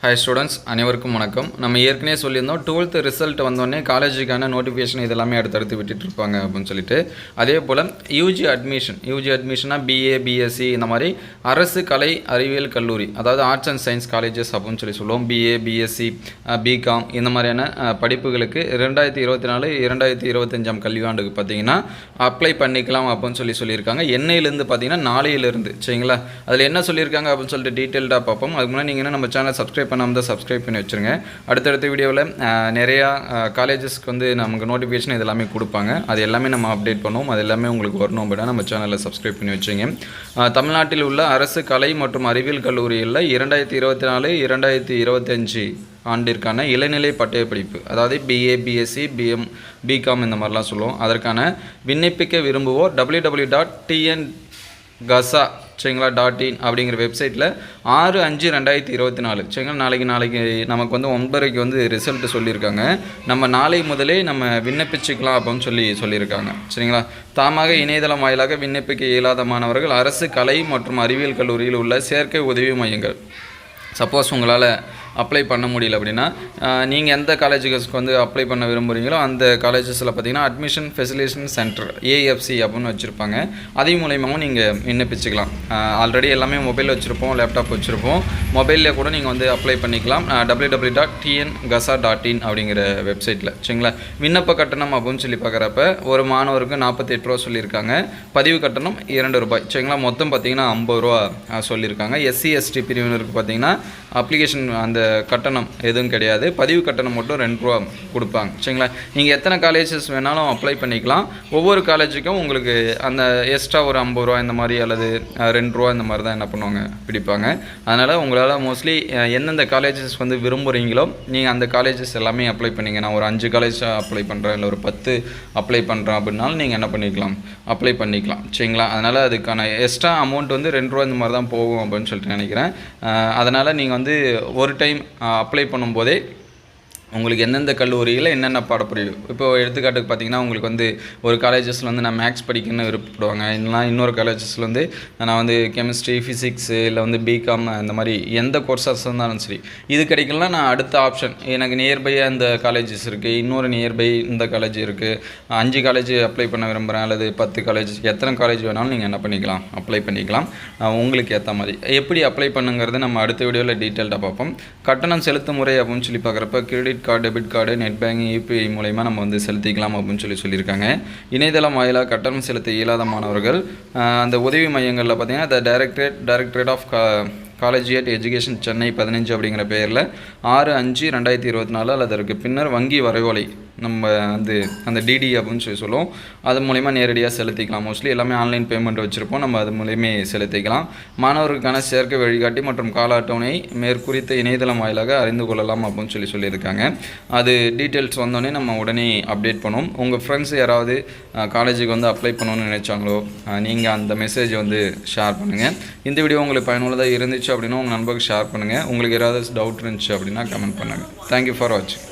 Hi students அனைவருக்கும் வணக்கம். நம்ம ஏற்கனவே சொல்லியிருந்தோம் டுவெல்த் ரிசல்ட் வந்தோடனே காலேஜுக்கான நோட்டிஃபிகேஷன் இதெல்லாமே அடுத்தடுத்து விட்டுட்டு இருப்பாங்க அப்படின்னு சொல்லிட்டு. அதே போல் யூஜி அட்மிஷன் யூஜி அட்மிஷனாக பிஏ பிஎஸ்சி இந்த மாதிரி அரசு கலை அறிவியல் கல்லூரி அதாவது ஆர்ட்ஸ் அண்ட் சயின்ஸ் காலேஜஸ் அப்படின்னு சொல்லி சொல்லுவோம். பிஏ பிஎஸ்சி பிகாம் இந்த மாதிரியான படிப்புகளுக்கு ரெண்டாயிரத்தி இருபத்தி நாலு இரண்டாயிரத்தி இருபத்தஞ்சாம் கல்வியாண்டுக்கு பார்த்தீங்கன்னா அப்ளை பண்ணிக்கலாம் அப்படின்னு சொல்லி சொல்லியிருக்காங்க. எண்ணெயிலேருந்து பார்த்தீங்கன்னா நாளையிலேருந்து. சரிங்களா? அதில் என்ன சொல்லியிருக்காங்க அப்படின்னு சொல்லிட்டு டீட்டெயில்டாக பார்ப்போம். அதுக்கு முன்னாடி நீங்கள் நம்ம சேனல் சப்ஸ்கிரைப் பண்ணாமல் தான் சப்ஸ்கிரைப் பண்ணி வச்சுருங்க. அடுத்தடுத்த வீடியோவில் நிறையா காலேஜஸ்க்கு வந்து நமக்கு நோட்டிஃபிகேஷன் இது எல்லாமே கொடுப்பாங்க. அது எல்லாமே நம்ம அப்டேட் பண்ணுவோம். அது எல்லாமே உங்களுக்கு வரணும் அப்படின்னா நம்ம சேனலில் சப்ஸ்கிரைப் பண்ணி வச்சுங்க. தமிழ்நாட்டில் உள்ள அரசு கலை மற்றும் அறிவியல் கல்லூரியில் இரண்டாயிரத்தி இருபத்தி நாலு இரண்டாயிரத்தி இருபத்தஞ்சி ஆண்டிற்கான இளநிலை பட்டயப்படிப்பு அதாவது பிஏ பிஎஸ்சி பிஎம் பிகாம் இந்த மாதிரிலாம் சொல்லுவோம். அதற்கான விண்ணப்பிக்க விரும்புவோர் டபிள்யூ டபிள்யூ டாட் டிஎன் கசா சரிங்களா? டாட் இன் அப்படிங்கிற வெப்சைட்டில் ஆறு அஞ்சு ரெண்டாயிரத்தி இருபத்தி நாலு. சரிங்களா? நாளைக்கு நாளைக்கு நமக்கு வந்து ஒன்பதரைக்கு வந்து ரிசல்ட்டு சொல்லியிருக்காங்க. நம்ம நாளை முதலே நம்ம விண்ணப்பிச்சுக்கலாம் அப்படின்னு சொல்லி சொல்லியிருக்காங்க. சரிங்களா? தாமாக இணையதளம் வாயிலாக விண்ணப்பிக்க இயலாத மாணவர்கள் அரசு கலை மற்றும் அறிவியல் கல்லூரியில் உள்ள சேர்க்கை உதவி மையங்கள். சப்போஸ் உங்களால் அப்ளை பண்ண முடியல அப்படின்னா நீங்கள் எந்த காலேஜுக்கு வந்து அப்ளை பண்ண விரும்புகிறீங்களோ அந்த காலேஜஸில் பார்த்தீங்கன்னா அட்மிஷன் ஃபெசிலேஷன் சென்டர் ஏஎஃப்சி அப்படின்னு வச்சுருப்பாங்க. அதே மூலயமாவும் நீங்கள் விண்ணப்பிச்சுக்கலாம். ஆல்ரெடி எல்லாமே மொபைல் வச்சுருப்போம் லேப்டாப் வச்சுருப்போம். மொபைலில் கூட நீங்கள் வந்து அப்ளை பண்ணிக்கலாம். W W dot TN gasa dot in அப்படிங்கிற வெப்சைட்டில் சரிங்களா? விண்ணப்ப கட்டணம் அப்படின்னு சொல்லி பார்க்குறப்ப ஒரு மாணவருக்கு நாற்பத்தி எட்டு ரூபா சொல்லியிருக்காங்க. பதிவு கட்டணம் இரண்டு ரூபாய். சரிங்களா? மொத்தம் பார்த்தீங்கன்னா ஐம்பது ரூபா சொல்லியிருக்காங்க. எஸ்சி எஸ்டி பிரிவினருக்கு பார்த்தீங்கன்னா அப்ளிகேஷன் அந்த கட்டணம் எதுவும் கிடையாது. பதிவு கட்டணம் மட்டும் ரெண்டு ரூபா கொடுப்பாங்க. சரிங்களா? நீங்கள் எத்தனை காலேஜஸ் வேணாலும் அப்ளை பண்ணிக்கலாம். ஒவ்வொரு காலேஜுக்கும் உங்களுக்கு அந்த எக்ஸ்ட்ரா ஒரு ஐம்பது ரூபா இந்த மாதிரி அல்லது ரெண்டு ரூபா இந்த மாதிரி தான் என்ன பண்ணுவாங்க? பிடிப்பாங்க. அதனால் உங்களால் மோஸ்ட்லி எந்தெந்த காலேஜஸ் வந்து விரும்புகிறீங்களோ நீங்கள் அந்த காலேஜஸ் எல்லாமே அப்ளை பண்ணிங்க நான் ஒரு அஞ்சு காலேஜ் அப்ளை பண்ணுறேன் இல்லை ஒரு பத்து அப்ளை பண்ணுறேன் அப்படின்னாலும் நீங்கள் என்ன பண்ணிக்கலாம்? அப்ளை பண்ணிக்கலாம். சரிங்களா? அதனால் அதுக்கான எக்ஸ்ட்ரா அமௌண்ட் வந்து ரெண்டு ரூபா இந்த மாதிரி தான் போகும் அப்படின்னு சொல்லிட்டு நினைக்கிறேன். அதனால் நீங்கள் வந்து ஒரு டைம் அப்ளை பண்ணும்போதே உங்களுக்கு எந்தெந்த கல்லூரியில் என்னென்ன பாடப்பிரிவு இப்போ எடுத்துக்காட்டுக்கு பார்த்தீங்கன்னா உங்களுக்கு வந்து ஒரு காலேஜஸில் வந்து நான் மேக்ஸ் படிக்கணும்னு விருப்பப்படுவாங்க. இல்லைனா இன்னொரு காலேஜஸில் வந்து நான் வந்து கெமிஸ்ட்ரி ஃபிசிக்ஸு இல்லை வந்து பிகாம் இந்த மாதிரி எந்த கோர்ஸஸ் இருந்தாலும் சரி இது கிடைக்கலனா நான் அடுத்த ஆப்ஷன் எனக்கு நியர்பையாக இந்த காலேஜஸ் இருக்குது இன்னொரு நியர்பை இந்த காலேஜ் இருக்குது அஞ்சு காலேஜ் அப்ளை பண்ண விரும்புகிறேன் அல்லது பத்து காலேஜ் எத்தனை காலேஜ் வேணாலும் நீங்கள் என்ன பண்ணிக்கலாம் அப்ளை பண்ணிக்கலாம். உங்களுக்கு ஏற்ற மாதிரி. எப்படி அப்ளை பண்ணுங்கிறது நம்ம அடுத்த வீடியோவில் டீட்டெயில்டாக பார்ப்போம். கட்டணம் செலுத்தும் முறை அப்படின்னு சொல்லி பார்க்குறப்ப credit card debit card net banking UPI மூலயமா நம்ம வந்து செலுத்திக்கலாம் அப்படின்னு சொல்லி சொல்லியிருக்காங்க. இணையதளம் வாயிலாக கட்டணம் செலுத்த இயலாத மாணவர்கள் அந்த உதவி மையங்களில் பார்த்தீங்கன்னா the directorate directorate of collegiate education Chennai பதினஞ்சு அப்படிங்கிற பெயரில் ஆறு அஞ்சு ரெண்டாயிரத்தி இருபத்தி நாலு அல்லது அதற்கு பின்னர் வங்கி வரைவோலை நம்ம வந்து அந்த டிடி அப்படின்னு சொல்லி சொல்லுவோம். அது மூலிமா நேரடியாக செலுத்திக்கலாம். மோஸ்ட்லி எல்லாமே ஆன்லைன் பேமெண்ட் வச்சுருப்போம். நம்ம அது மூலியமே செலுத்திக்கலாம். மாணவர்களுக்கான சேர்க்கை வழிகாட்டி மற்றும் கால அட்டவணை மேற்குறித்த இணையதளம் வாயிலாக அறிந்து கொள்ளலாம் அப்படின்னு சொல்லி சொல்லியிருக்காங்க. அது டீட்டெயில்ஸ் வந்தோடனே நம்ம உடனே அப்டேட் பண்ணுவோம். உங்கள் ஃப்ரெண்ட்ஸ் யாராவது காலேஜுக்கு வந்து அப்ளை பண்ணணும்னு நினைச்சாங்களோ நீங்கள் அந்த மெசேஜ் வந்து ஷேர் பண்ணுங்கள் இந்த வீடியோ உங்களுக்கு பயனுள்ளதாக இருந்துச்சு அப்படின்னா உங்கள் நண்பருக்கு ஷேர் பண்ணுங்கள் உங்களுக்கு ஏதாவது டவுட் இருந்துச்சு அப்படின்னா கமெண்ட் பண்ணுங்கள் தேங்க்யூ ஃபார் வாட்சிங்